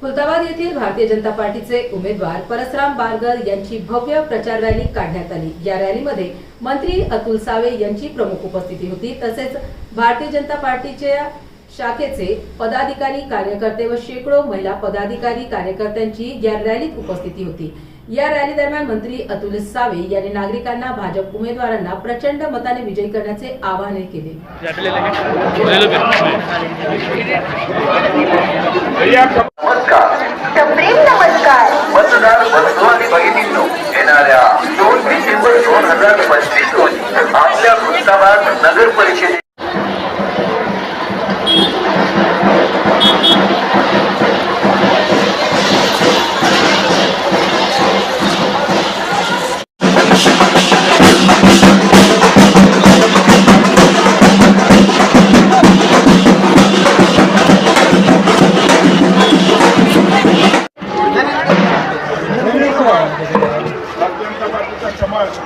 खुलताबाद येथील भारतीय जनता पार्टीचे उमेदवार परसराम बारगर यांची भव्य प्रचार रॅली काढण्यात आली. या रॅलीमध्ये मंत्री अतुल सावे यांची प्रमुख उपस्थिती होती. तसेच भारतीय जनता पार्टीच्या शाखेचे पदाधिकारी कार्यकर्ते व शेकडो महिला पदाधिकारी कार्यकर्त्यांची या रॅलीत उपस्थिती होती. या रॅली दरम्यान मंत्री अतुल सावे यांनी नागरिकांना भाजप उमेदवारांना प्रचंड मताने विजयी करण्याचे आवाहन केले. नमस्कार. सप्रेम नमस्कार. मतदार बंधू आणि भगिनींनो येणाऱ्या दोन डिसेंबर दोन हजार पंचवीस रोजी आपल्या खुलताबाद नगर परिषदे जनता पार्टीचा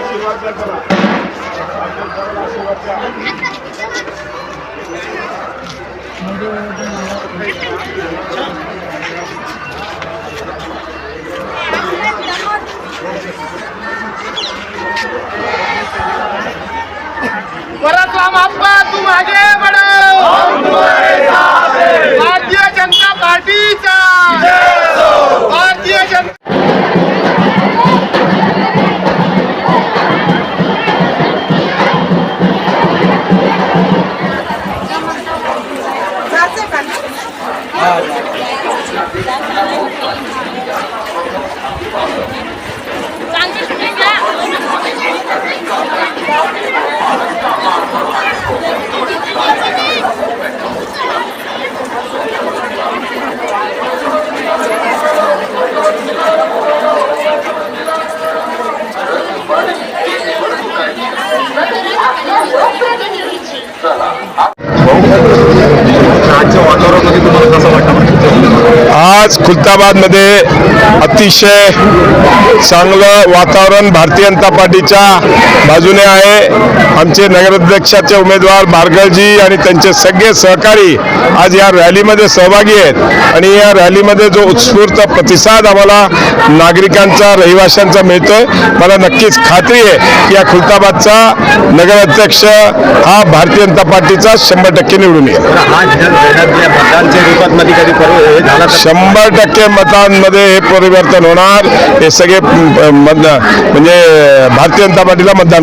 आशीर्वाद द्या त्याला आशीर्वाद द्या परशुराम मागे. Vamos आज खुलताबादमध्ये अतिशय चांगलं वातावरण भारतीय जनता पार्टीच्या बाजूने आहे. आमचे नगराध्यक्षाचे उमेदवार बारगळजी आणि त्यांचे सगळे सहकारी आज या रॅलीमध्ये सहभागी आहेत. आणि या रॅलीमध्ये जो उत्स्फूर्त प्रतिसाद आम्हाला नागरिकांचा रहिवाशांचा मिळतोय मला नक्कीच खात्री आहे की या खुलताबादचा नगराध्यक्ष हा भारतीय जनता पार्टीचा शंभर टक्के निवडून येईल. हा शंभर टक्के मतांमध्ये हे परिवर्तन होणार. हे सगळे म्हणजे भारतीय जनता पार्टीला मतदान